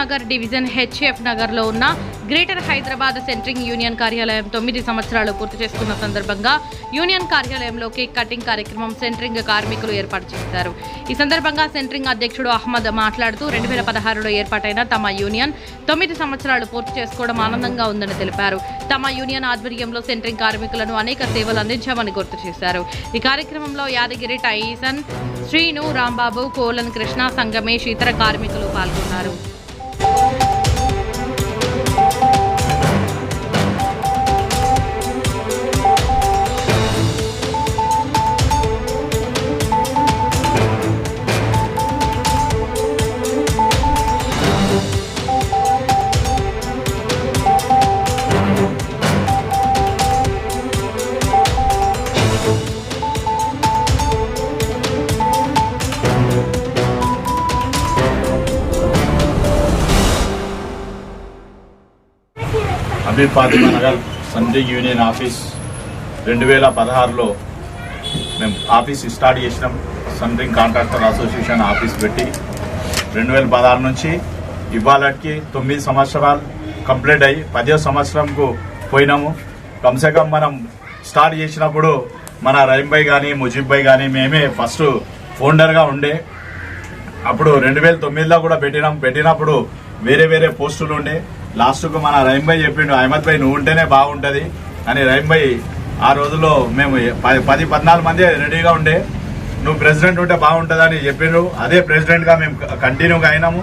Nagar division HF నగర్లో ఉన్న greater Hyderabad centring union కార్యాలయం తొమ్మిది సంవత్సరాలు పూర్తి చేసుకున్న సందర్భంగా యూనియన్ కార్యాలయంలో కేక్ కటింగ్ కార్యక్రమం సెంట్రింగ్ కార్మికులు ఏర్పాటు చేశారు. ఈ సందర్భంగా సెంట్రింగ్ అధ్యక్షుడు అహ్మద్ మాట్లాడుతూ రెండు వేల పదహారులో ఏర్పాటైన తమ యూనియన్ తొమ్మిది సంవత్సరాలు పూర్తి చేసుకోవడం ఆనందంగా ఉందని తెలిపారు. తమ యూనియన్ ఆధ్వర్యంలో సెంట్రింగ్ కార్మికులను అనేక సేవలు అందించామని గుర్తు చేశారు. ఈ కార్యక్రమంలో యాదగిరి టైసన్ శ్రీను రాంబాబు కోలన్ కృష్ణ సంగమేష్ ఇతర కార్మికులు పాల్గొన్నారు. Bye. Habib Fatima Nagar Sanjay union office రెండు వేల పదహారులో మేము ఆఫీస్ స్టార్ట్ చేసినాం. సండ్రింగ్ కాంట్రాక్టర్ అసోసియేషన్ ఆఫీస్ పెట్టి రెండు వేల పదహారు నుంచి ఇవాళకి తొమ్మిది సంవత్సరాలు కంప్లీట్ అయ్యి పదో సంవత్సరంకు పోయినాము. కమ్సే మనం స్టార్ట్ చేసినప్పుడు మన రహీం భాయ్ కానీ ముజీబ్ భాయ్ కానీ మేమే ఫస్ట్ ఫౌండర్గా ఉండే. అప్పుడు రెండు వేల తొమ్మిదిలో కూడా పెట్టినాం. పెట్టినప్పుడు వేరే వేరే పోస్టులు ఉండే. లాస్ట్కు మన రహీం భాయ్ చెప్పిండు అహ్మద్ భాయ్ నువ్వు ఉంటేనే బాగుంటది. అని రహీం భాయ్ ఆ రోజుల్లో మేము పది పది పద్నాలుగు మంది రెడీగా ఉండే. నువ్వు ప్రెసిడెంట్ ఉంటే బాగుంటది అని చెప్పిండ్రు. అదే ప్రెసిడెంట్గా మేము కంటిన్యూగా అయినాము.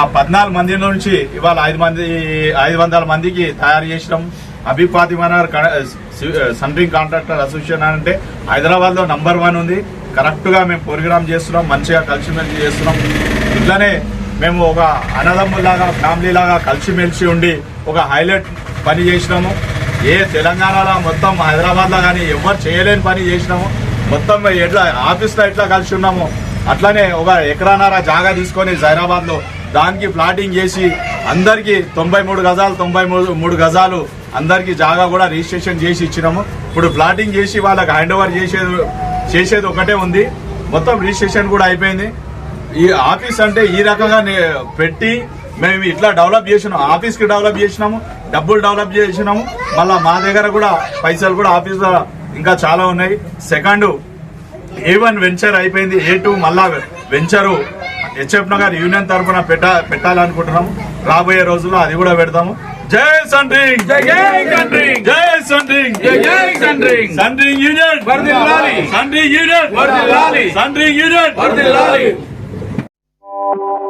ఆ పద్నాలుగు మంది నుంచి ఇవాళ ఐదు మంది ఐదు వందల మందికి తయారు చేసినాం. అబీ ఫాతిమానగర్ సండ్రింగ్ కాంట్రాక్టర్ అసోసియేషన్ అంటే హైదరాబాద్లో నంబర్ వన్ ఉంది. కరెక్ట్గా మేము ప్రోగ్రామ్ చేస్తున్నాం మంచిగా కలిసిమెలిసి చేస్తున్నాం. ఇట్లానే మేము ఒక అన్నదమ్ములాగా ఫ్యామిలీ లాగా కలిసిమెలిసి ఉండి ఒక హైలైట్ పని చేసినాము. ఏ తెలంగాణలో మొత్తం హైదరాబాద్లో కానీ ఎవరు చేయలేని పని చేసినాము. మొత్తం ఎట్లా ఆఫీస్లో ఎట్లా కలిసి ఉన్నాము అట్లానే ఒక ఎకరాన్నర జాగా తీసుకొని జైరాబాద్లో దానికి ప్లాటింగ్ చేసి అందరికి తొంభై మూడు గజాలు తొంభై మూడు మూడు గజాలు అందరికి జాగా కూడా రిజిస్ట్రేషన్ చేసి ఇచ్చినాము. ఇప్పుడు ప్లాటింగ్ చేసి వాళ్ళకి హ్యాండ్ ఓవర్ చేసేది చేసేది ఒకటే ఉంది. మొత్తం రిజిస్ట్రేషన్ కూడా అయిపోయింది. ఈ ఆఫీస్ అంటే ఈ రకంగా పెట్టి మేము ఇట్లా డెవలప్ చేసినాం. ఆఫీస్కి డెవలప్ చేసినాము డబ్బులు డెవలప్ చేసినాము. మళ్ళా మా దగ్గర కూడా పైసలు కూడా ఆఫీస్ ఇంకా చాలా ఉన్నాయి. సెకండ్ ఏ వన్ వెంచర్ అయిపోయింది. ఏ టూ మళ్ళా వెంచరు హెచ్ఎఫ్ నగర్ యూనియన్ తరఫున పెట్ట పెట్టాలనుకుంటున్నాము. రాబోయే రోజుల్లో అది కూడా పెడతాము. జై సండ్రింగ్ జై సండ్రింగ్! జై సండ్రింగ్ జై సండ్రింగ్! Centring union! సండ్రింగ్ యూనియన్! వర్ధిల్లాలి! సండ్రింగ్ యూనియన్! Thank you.